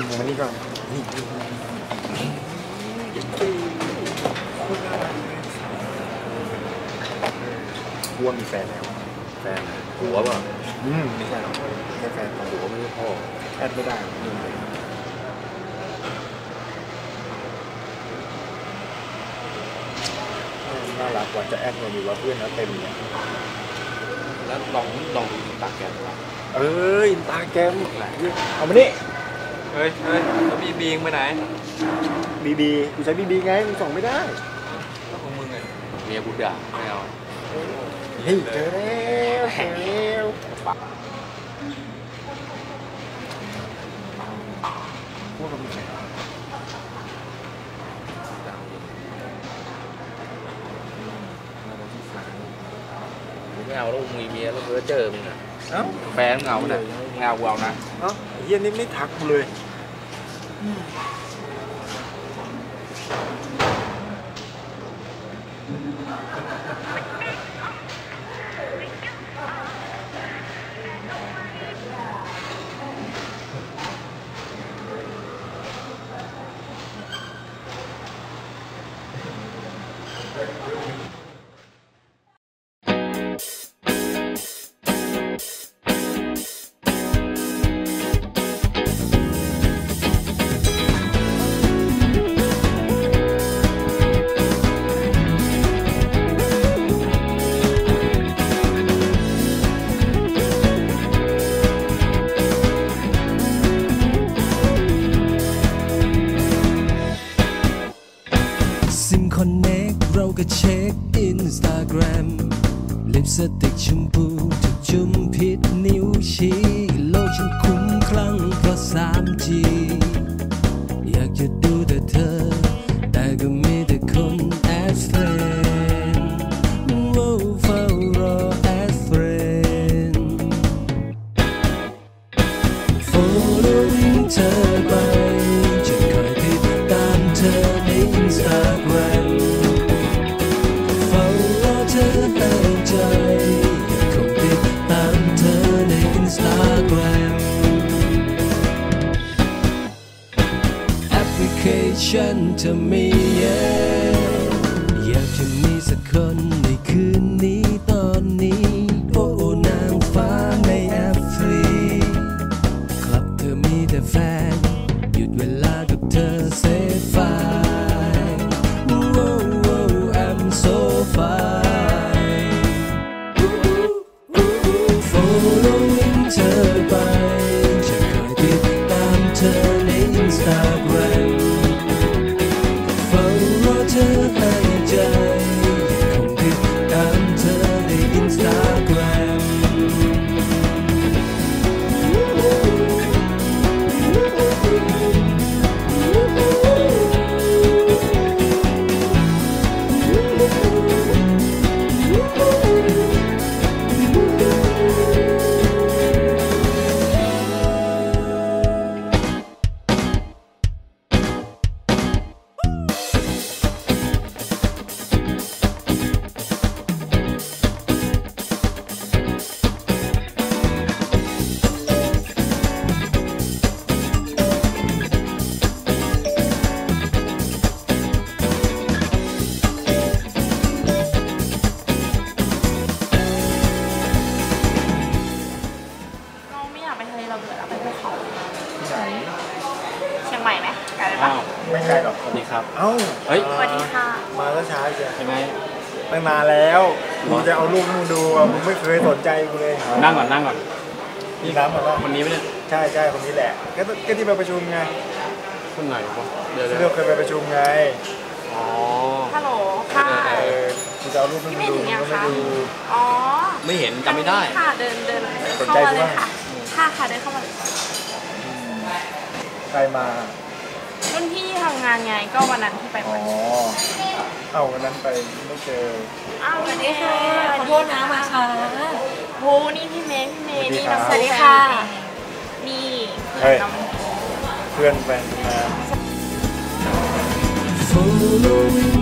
นี่มึงมานี่ก่อนนี่กูว่ามีแฟนแล้ว แฟนหัวเปล่ะอืมไม่ใช่หรอกแค่แฟนของหัวไม่ใช่พ่อแอดไม่ได้หรอกเรื่องเลยน่ารักกว่าจะแอดไงดีว่าเพื่อนแล้วเต็มเนี่ยแล้วลองลองดูตากแกนก่อนเอ้ยอินตาแกรมเอามานี่ เฮ้ยเฮ้ยแล้วบีบีงไปไหน บีบีกูใช้บีบีไงมึงส่องไม่ได้แล้วของมึงไงเมียกูด่าไม่เอาเฮ้ยเจอแล้วเจอแล้วพวกเรามีแฟนมึงไม่เอาแล้วมึงมีเมียแล้วเพื่อเจอมึงอะเอ้าแฟนมึงเอาน่ะมึงเอากูเอานะ เอ้าไอ้เฮียนี่ไม่ทักกูเลย c t เราก็เช็คอินสตาแกรมลิปสติกชมพูถูกจุ่มผิ ใจคงติดตามเธอใน Instagram แอปพลิเคชันเธอมีเยอะอยากจะมีสักคนในคืนนี้ตอนนี้ โอ้โอนางฟ้าในแอปฟรีครับเธอมีแต่แฟน หยุดเวลา Following เครับ เอ้าเฮ้ย สวัสดีค่ะ มาแล้วช้าจ้ะยังไงตั้งนานแล้วกูจะเอารูปให้มึงดูอะมึงไม่เคยสนใจกูเลยนั่งก่อนนั่งก่อนนี่น้ำมาแล้ววันนี้ไม่ได้ใช่ใช่คนนี้แหละ ก็ก็ที่ไปประชุมไงคนไหนวะเดี๋ยวที่เดี๋ยวเราเคยไปประชุมไง อ๋อ ฮัลโหล ค่ะเอเออกูจะเอารูปให้มึงดูมึงก็ไม่ดู อ๋อ ไม่เห็นจำไม่ได้ ค่ะ เดินเดินเดินสนเข้าใจมากูเลยบ้างค่ะ ค่ะค่ะเดินเข้ามาเลยใครมา รุ่นพี่ทำงานไงก็วันนั้นที่ไปอ๋อ เอาวันนั้นไปไม่เจอ อ้าวสวัสดีค่ะขอโทษนะมาช้า โหนี่พี่เมย์พี่เมย์สวัสดีนี่ครับน้องสวัสดีค่ะ นี่เฮ้ย น้องเพื่อนแฟนมา Following